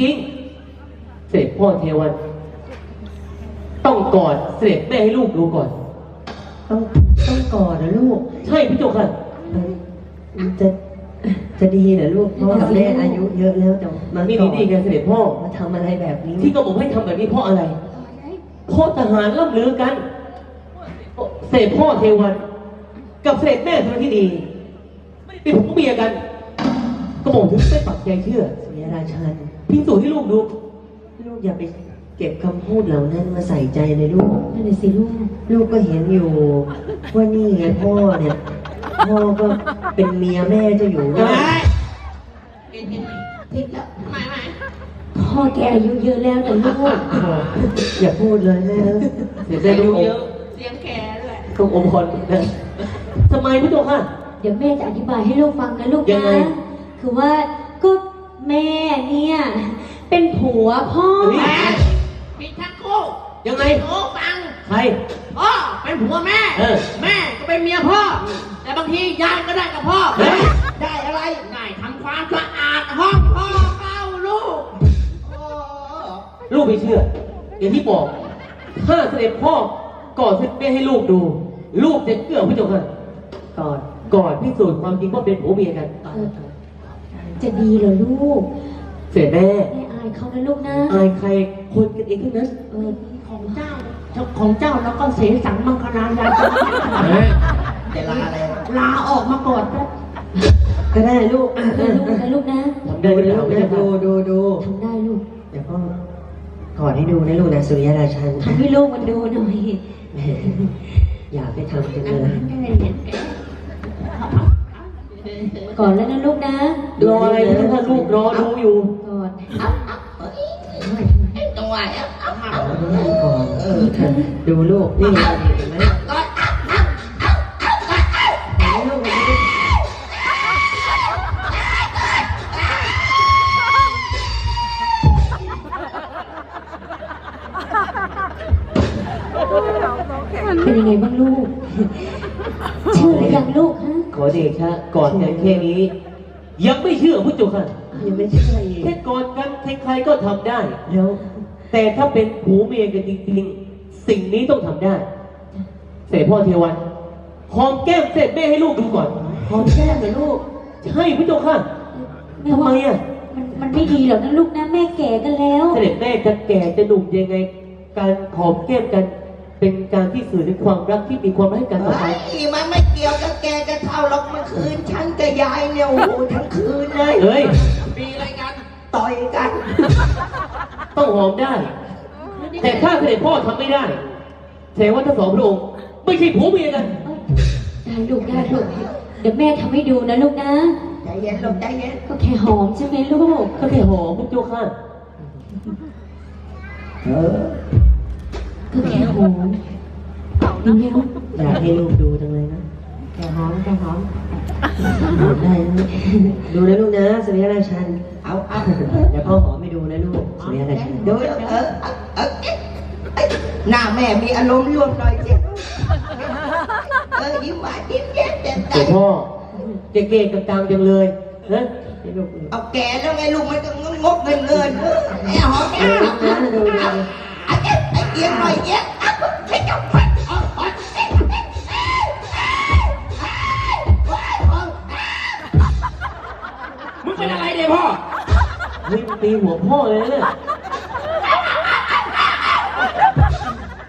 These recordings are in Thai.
จริงเสด็จพ่อเทวัน ต้องกอดเสด็จแม่ให้ลูกดูก่อน ต้องต้องกอดนะลูกใช่พี่เจ้าค่ะ มันจะจะดีเหรอลูกพ่อกับแม่อายุเยอะแล้วแต่มานี่กอนี่ดนี่ไงเสด็จพ่อ มาทำอะไรแบบนี้ ที่กระผมให้ทำแบบนี้เพราะอะไร เพราะทหารล่ำลือกัน เสด็จพ่อเทวัน กับเสด็จแม่ธรที่ดีเป็นผมเมียกันกระผมถึงได้ปักใจเชื่อสุริยราชัน พิสูจน์ให้ลูกดู ลูกอย่าไปเก็บคำพูดเหล่านั้นมาใส่ใจเลยลูก นั่นน่ะสิลูก ลูกก็เห็นอยู่ ว่านี่ไงพ่อเนี่ย พ่อก็เป็นเมียแม่เจะอยู่ด้วยพ่อแกอายุเยอะแล้วแต่ลูก อย่าพูดเลยแม่เสียใจลูกอมเสียงแก่ด้วยต้องอมคอนนะทำไมพี่เจ้าค่ะ เดี๋ยวแม่จะอธิบายให้ลูกฟังนะลูกยังนะไงคือว่าก็ แม่เนี่ย เป็นผัวพ่อเฮ้ยผิดทั้งคู่ยังไง โอ้ฟังใคร พ่อเป็นผัวแม่ เออแม่ก็เป็นเมียพ่อ แต่บางทียายก็ได้กับพ่อ เฮ้ย ได้อะไรได้ทำความสะอาดห้องพ่อเฝ้าลูกโอ้ลูกไม่เชื่อ อย่างที่บอกถ้าเสด็จพ่อกอดเสด็จแม่ให้ลูกดู ลูกจะเชื่อพี่เจ้าค่ะกอดก่อนพิสูจน์ความจริงว่าเป็นผัวเมียกัน เออ จะดีเหรอลูกเสร็จแม่แม่อายเขานะลูกนะ อายใครคนกันเองทั้งนั้นเออของเจ้าของเจ้าแล้วก็เสสังมังคลายาจะแต่ลาอะไรลาออกมาก่อนก็ได้ลูกนะลูกนะลูกนะทำได้ดูหรือนะเปล่าลูพี่กเจ้าดูค่ะดูดูทำได้ลูก เดี๋ยวพ่อกอดให้ดูนะลูกนะสุริยราชันทำให้ลูกมันดูหน่อยแหมอยากไปทำจังเลย ก่อนแล้วนะลูกนะรออะไรพี่เจ้าค่ะลูกรอดูอยู่ก่อนตัวอะเอามาเอาก่อนเออดูลูกนี่เห็นไหมก่อนเห็นไหมลูกเห็นไหมเป็นยังไงบ้างลูกเชื่อหรือยังลูกฮะข อเดชะก่อนกันแค่นี้ ยังไม่เชื่อพี่เจ้าค่ะยังไม่เชื่ออีกแค่กอดกันใครๆก็ทำได้แล้วแต่ถ้าเป็นผัวเมียกันจริงๆ สิ่งนี้ต้องทำได้ เสด็จพ่อเทวันหอมแก้มเสร็จแม่ให้ลูกดูก่อนหอมแก้มเหรอลูกใช่พี่เจ้าค่ะแม่ทำไมว่าอะมันมันไม่ดีหรอกนะลูกนะแม่แก่กันแล้ว เสด็จแม่จะแก่จะหนุ่มยังไง การหอมแก้มกัน เป็นการที่สื่อถึงความรักที่มีความรักให้กันต่อไปไอ้มันไม่เกี่ยวกับแกกับเท่าหรอกเมื่อคืนฉันกับยายเนี่ยโอ้โหทั้งคืนเลยเฮ้ย มีอะไรกันต่อยกัน ต้องหอมได้ แต่ถ้าเสด็จพ่อทำไม่ได้แสดงว่าทั้งสองพระองค์ไม่ใช่ผัวเมียกัน ได้ลูกได้ลูกเดี๋ยวแม่ทำให้ดูนะลูกนะ ใจเย็นลงใจเย็นก็แค่หอมใช่ไหมลูก ก็แค่หอมพี่เจ้าค่ะ เออก็ แค่หอมนี่ไงลูกอยากให้ลูกดูจังเลยนะแค่หอมแค่หอมหอมได้นะดูนะลูกนะสุริยราชัน เอาเอาเดี๋ยวพ่อหอมไม่ดูนะลูกสุริยราชันดูเออเออเอ้ยหน้าแม่มีอารมณ์ร่วมหน่อยเจ็บเออยิ้มหวานยิ้มแย้มแจ่มใสเสด็จพ่อเจ๊เก่งกลางๆจังเลยนะให้ลูกดูเอาแก่แล้วไงลูกมันก็งกเงินเงินไอ้หอมแก้มนะดูดูไอ้ เอ๊ะไอ้เอียงหน่อยเอียงอะให้เจ้าฟันเอาเอาเอ๊ะเอ๊ะเอ๊ะเอ๊ะเอ๊ะเอ๊ะมึงเป็นอะไรเนี่ยพ่อเฮ้ยมันตีหัวพ่อเลยนะเนี่ย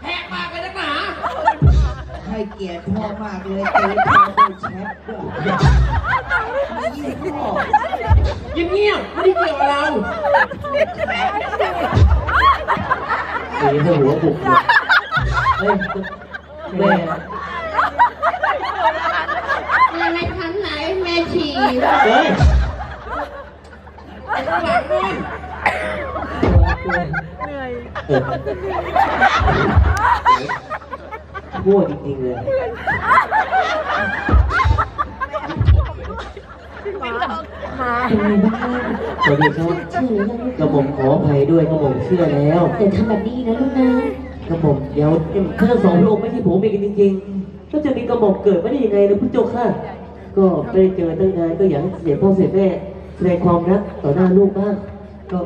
แหกปากเลยนักหนาให้เกียรติพ่อมากเลยตีพ่อด้วยแชทด้วยยี่พ่อเงียบๆไม่ได้เกี่ยวกับเรา ตีให้หัวบุกเลยเฮ้ยแม่แม่ไม่ทันไหนแม่ฉี่เฮ้ยข้างหลังนู่นเออมั่วจริงๆเลยเป็นไงบ้า วัสดีครับเชื่อหรือยังลูกกระหม่อมขออภัยด้วยกระหม่อมเชื่อแล้ว อย่าทำแบบนี้นะลูกนะกระหม่อมเดี๋ยวถ้าทั้งสองพระองค์ไม่ใช่ผัวเมียกันจริงๆก็จะมีกระหม่อมเกิดมาได้ยังไงนะพุทธเจ้าค่ะ ก็ไม่ได้เจอตั้งนานก็อยากให้เสียพ่อเสียแม่แสดงความรักต่อหน้าลูกบ้างก็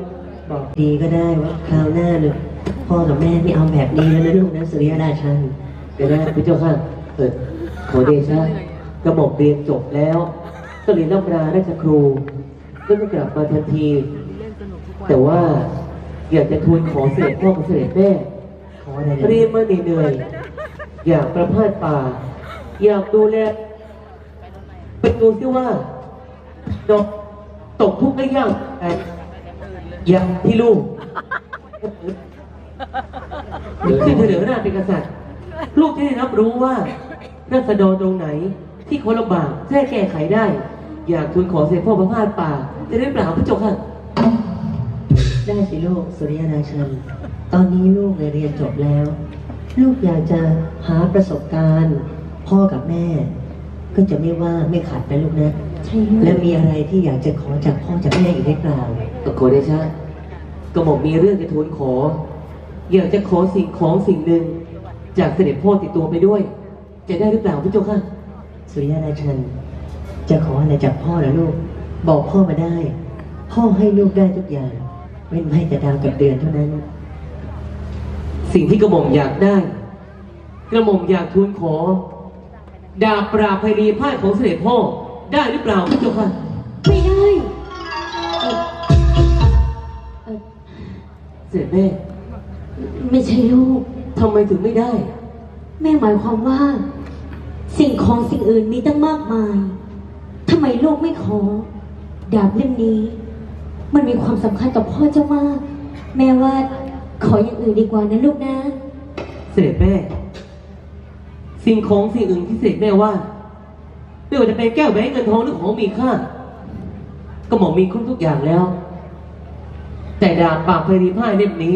บอกดีก็ได้ว่าคราวหน้าเนี่ยพ่อกับแม่ไม่เอาแบบนี้แล้วนะลูกนะสุริยราชันเดี๋ยวนะพระเจ้าค่ะเปิดขอเดชะกระหม่อมเรียนจบแล้วก็เรียนรับราราชครู ก็ไม่กลับมาทันที แต่ว่าอยากจะทูลขอเสด็จพ่อกับเสด็จแม่ขออะไรเรียนมาเหนื่อยๆอยากประพาสป่า อยากดูแลเป็นดูซิว่าดอกตกทุกข์ได้ยากแต่อย่างที่ลูกขึ้นเถลิงหน้าเป็นกษัตริย์ ลูกจะได้รับรู้ว่ารัษฎรตรงไหนที่เขาลำบากจะได้แก้ไขได้ อยากทูลขอเสด็จพ่อประพาสป่าจะได้เปล่าพระเจ้าค่ะ ได้สิลูกสุริยราชันตอนนี้ลูกเนี่ยเรียนจบแล้ว ลูกอยากจะหาประสบการณ์ พ่อกับแม่ ก็จะไม่ว่าไม่ขัดนะลูกนะใช่ลูกและมีอะไรที่อยากจะขอจากพ่อจากแม่อีกหรือเปล่าก็ขอเดชะกระหม่อมมีเรื่องจะทูลขอ อยากจะขอสิ่งของสิ่งหนึ่ง จากเสด็จพ่อติดตัวไปด้วย จะได้หรือเปล่าพระเจ้าค่ะ สุริยราชัน จะขออะไรจากพ่อนะลูก บอกพ่อมาได้ พ่อให้ลูกได้ทุกอย่าง เว้นให้แต่ดาวกับเดือนเท่านั้น สิ่งที่กระหม่อมอยากได้ กระหม่อมอยากทูลขอ ดาบปราบภัยรีพ่ายของเสด็จพ่อได้หรือเปล่าพระเจ้าค่ะไม่ได้เอ่อเอ่อเสด็จแม่ไม่ใช่ลูก ทำไมถึงไม่ได้ แม่หมายความว่า สิ่งของสิ่งอื่นมีตั้งมากมายทำไมลูกไม่ขอ ดาบเล่มนี้ มันมีความสำคัญกับพ่อเจ้ามาก แม่ว่าขออย่างอื่นดีกว่านะลูกนะ เสด็จแม่ สิ่งของสิ่งอื่นที่เสด็จแม่ว่าไม่ว่าจะเป็นแก้วแหวนเงินทองหรือของมีค่า ก็หมอมีครบทุกอย่างแล้ว แต่ดาบปาบภัยรีพ่ายเล่มนี้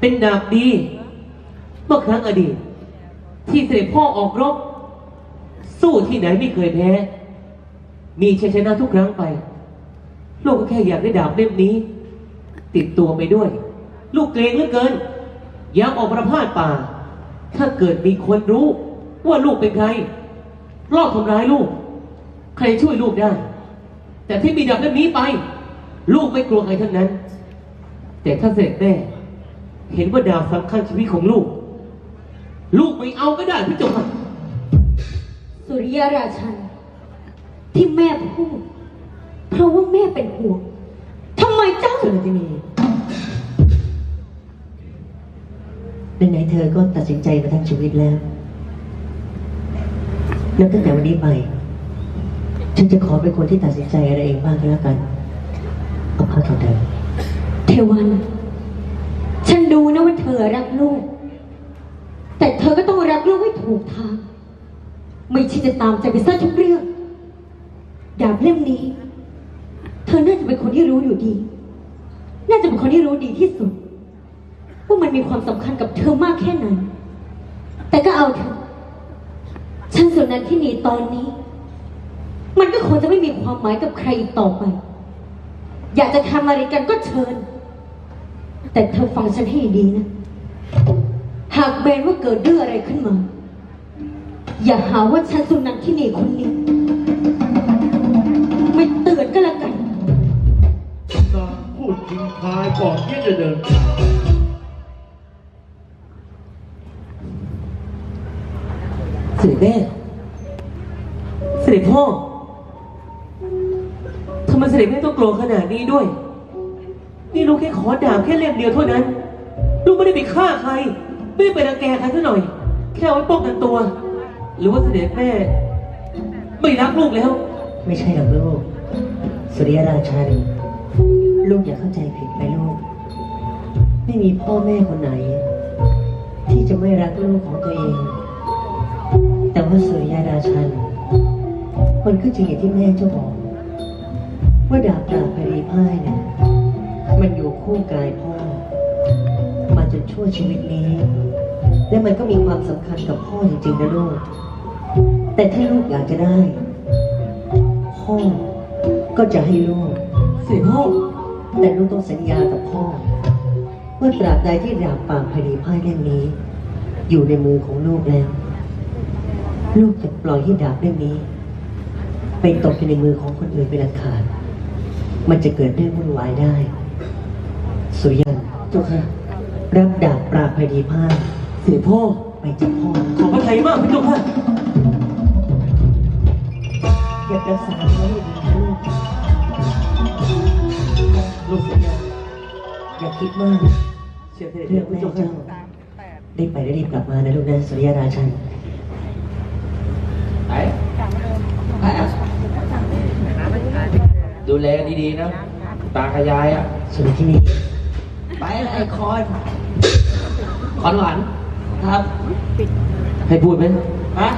เป็นดาบดี เมื่อครั้งอดีต ที่เสด็จพ่อออกรบ สู้ที่ไหนไม่เคยแพ้ มีชัยชนะทุกครั้งไป ลูกก็แค่อยากได้ดาบเล่มนี้ ติดตัวไปด้วย ลูกเกรงเหลือเกินอยากออกประพาสป่า ถ้าเกิดมีคนรู้ว่าลูกเป็นใครรอบทำร้ายลูก ใครช่วยลูกได้ แต่ที่มีดาบเล่มนี้ไป ลูกไม่กลัวใครทั้งนั้น แต่ถ้าเสร็จแม่เห็นว่าดาบสำคัญชีวิตของลูก ลูกไม่เอาก็ได้พี่จบค่ะสุริยราชัน ที่แม่พูด เพราะว่าแม่เป็นห่วงทำไมเจ้าสุนทนีไหนๆเธอก็ตัดสินใจมาทั้งชีวิตแล้วนับตั้งแต่วันนี้ไป ฉันจะขอเป็นคนที่ตัดสินใจอะไรเองบ้างก็แล้วกัน เอาผ้าทองแดงเทวัน ฉันดูนะว่าเธอรักลูก แต่เธอก็ต้องรักลูกให้ถูกทาง ไม่ใช่จะตามใจไปซะทุกเรื่อง ดาบเล่มนี้ เธอน่าจะเป็นคนที่รู้อยู่ดี น่าจะเป็นคนที่รู้ดีที่สุด ว่ามันมีความสำคัญกับเธอมากแค่ไหน แต่ก็เอาเถอะฉันส่วนนั้นที่มีตอนนี้ มันก็คงจะไม่มีความหมายกับใครอีกต่อไป อยากจะทำอะไรกันก็เชิญ แต่เธอฟังฉันให้ดีนะ หากเบนว่าเกิดเรื่องอะไรขึ้นมา อย่าหาว่าฉันสุนันที่นี่คนนี้ ก่อนที่จะเดิน เสด็จแม่เสด็จพ่อทำไมเสด็จแม่ต้องกลัวขนาดนี้ด้วย นี่ลูกแค่ขอดาบแค่เล่มเดียวเท่านั้น ลูกไม่ได้ไปฆ่าใคร ไม่ได้ไปรังแกใครซะหน่อย แค่เอาไว้ป้องกันตัว หรือว่าเสด็จแม่ ไม่รักลูกแล้ว ไม่ใช่หรอกลูกสุริยราชัน ลูกอย่าเข้าใจผิดไปลูก ไม่มีพ่อแม่คนไหน ที่จะไม่รักลูกของตัวเอง แต่ว่าสุริยราชัน มันก็จริงอย่างที่แม่เจ้าบอก ว่าดาบดาบพรีพ่ายเนี่ยมันอยู่คู่กายพ่อ มาจนชั่วชีวิตนี้ และมันก็มีความสำคัญกับพ่อจริงๆนะลูก แต่ถ้าลูกอยากจะได้ พ่อก็จะให้ลูกสด็จพ่อ แต่ลูกต้องสัญญากับพ่อว่าตราบใดที่ดาบปากพดีพ่ายเล่มนี้ อยู่ในมือของลูกแล้ว ลูกจะปล่อยให้ดาบเล่มนี้ ไปตกอยู่ในมือของคนอื่นเป็นอันขาด มันจะเกิดเรื่องวุ่นวายได้ สุริยันเจ้าค่ะรับดาบปราบภัยดีผ้าเสด็จพ่อไปจับพ่อขอบพระทัยมากพี่เจ้าค่ะเก็บรักษาไว้ให้ดีนะลูก ลูกสัญญาอย่าคิดมากเชื่อเสด็จเรื่องพี่แม่เจ้าเจ้าค่ะรีบไปและรีบกลับมานะลูกนะสุริยราชัน ไปไปอะดูแลกันดีๆนะ ตาขยายอะ สุริที่นี่ไปเลยไอ้คอนคอนหวานครับ ให้พูดไหม ฮะ